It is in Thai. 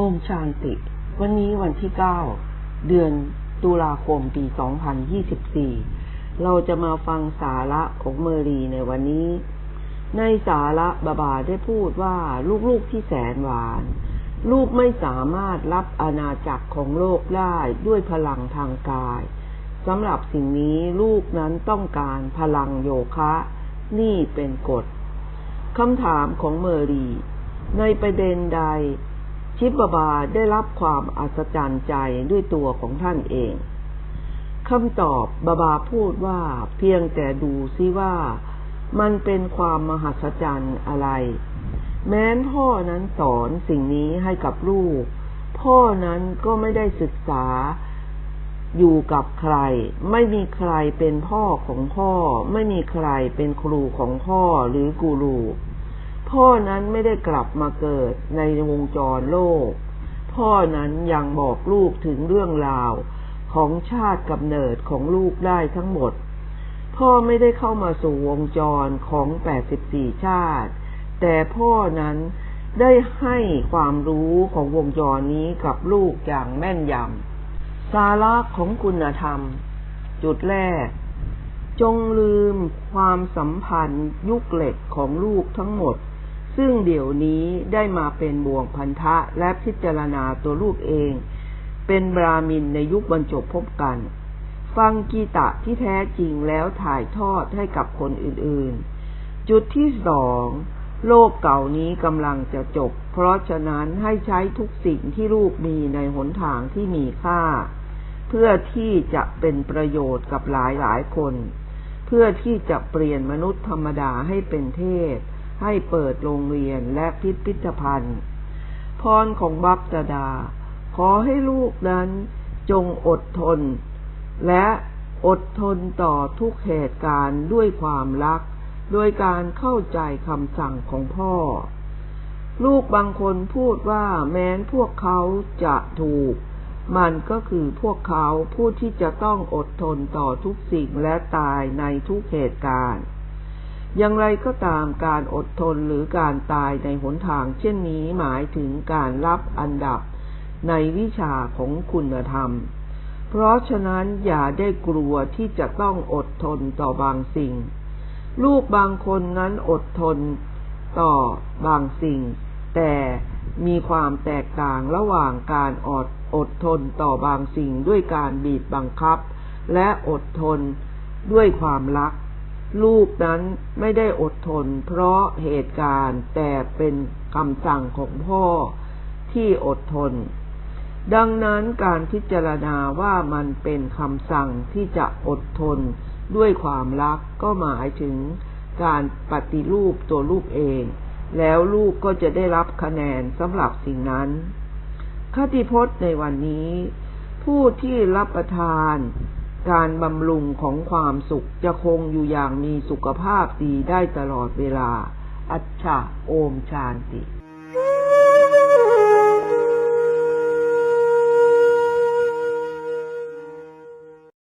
โอชานติ วันนี้วันที่ 9 เดือนตุลาคมปี 2024 เราจะมาฟังสาระของเมอรีในวันนี้ ในสาระบาบาได้พูดว่าลูกๆที่แสนหวาน ลูกไม่สามารถรับอาณาจักรของโลกได้ด้วยพลังทางกายสำหรับสิ่งนี้ลูกนั้นต้องการพลังโยคะ นี่เป็นกฎคำถามของเมอรี ในประเด็นใด ชิบบาบาได้รับความอัศจรรย์ใจด้วยตัวของท่านเองคำตอบบาบาพูดว่าเพียงแต่ดูซิว่ามันเป็นความมหัศจรรย์อะไร แม้นพ่อนั้นสอนสิ่งนี้ให้กับลูก พ่อนั้นก็ไม่ได้ศึกษาอยู่กับใคร ไม่มีใครเป็นพ่อของพ่อ ไม่มีใครเป็นครูของพ่อหรือกูรู พ่อนั้นไม่ได้กลับมาเกิดในวงจรโลก พ่อนั้นยังบอกลูกถึงเรื่องราวของชาติกำเนิดของลูกได้ทั้งหมด พ่อไม่ได้เข้ามาสู่วงจรของ 84 ชาติ แต่พ่อนั้นได้ให้ความรู้ของวงจรนี้กับลูกอย่างแม่นยำ สาระของคุณธรรม จุดแรก จงลืมความสัมพันธ์ยุคเหล็กของลูกทั้งหมด ซึ่งเดี๋ยวนี้ได้มาเป็นบ่วงพันธะและพิจารณาตัวลูกเอง เป็นบรามินในยุคบรรจบพบกัน ฟังกีตะที่แท้จริงแล้วถ่ายทอดให้กับคนอื่นๆ จุดที่สองโลกเก่านี้กำลังจะจบ เพราะฉะนั้นให้ใช้ทุกสิ่งที่ลูกมีในหนทางที่มีค่า เพื่อที่จะเป็นประโยชน์กับหลายหลายคน เพื่อที่จะเปลี่ยนมนุษย์ธรรมดาให้เป็นเทพ ให้เปิดโรงเรียนและพิพิธภัณฑ์ พรของบัพตดา ขอให้ลูกนั้นจงอดทน และอดทนต่อทุกเหตุการณ์ด้วยความรัก โดยการเข้าใจคำสั่งของพ่อ ลูกบางคนพูดว่าแม้นพวกเขาจะถูก มันก็คือพวกเขาผู้ที่จะต้องอดทนต่อทุกสิ่งและตายในทุกเหตุการณ์ อย่างไรก็ตามการอดทนหรือการตายในหนทางเช่นนี้หมายถึงการรับอันดับในวิชาของคุณธรรม เพราะฉะนั้นอย่าได้กลัวที่จะต้องอดทนต่อบางสิ่ง ลูกบางคนนั้นอดทนต่อบางสิ่ง แต่มีความแตกต่างระหว่างการอดอดทนต่อบางสิ่งด้วยการบีบบังคับ และอดทนด้วยความรัก ลูกนั้นไม่ได้อดทนเพราะเหตุการณ์แต่เป็นคำสั่งของพ่อที่อดทน ดังนั้นการพิจารณาว่ามันเป็นคำสั่งที่จะอดทนด้วยความรักก็หมายถึงการปฏิรูปตัวลูกเอง แล้วลูกก็จะได้รับคะแนนสำหรับสิ่งนั้นคติพจน์ในวันนี้ ผู้ที่รับประทาน การบำรุงของความสุขจะคงอยู่อย่างมีสุขภาพดีได้ตลอดเวลา อัจฉะโอมชานติ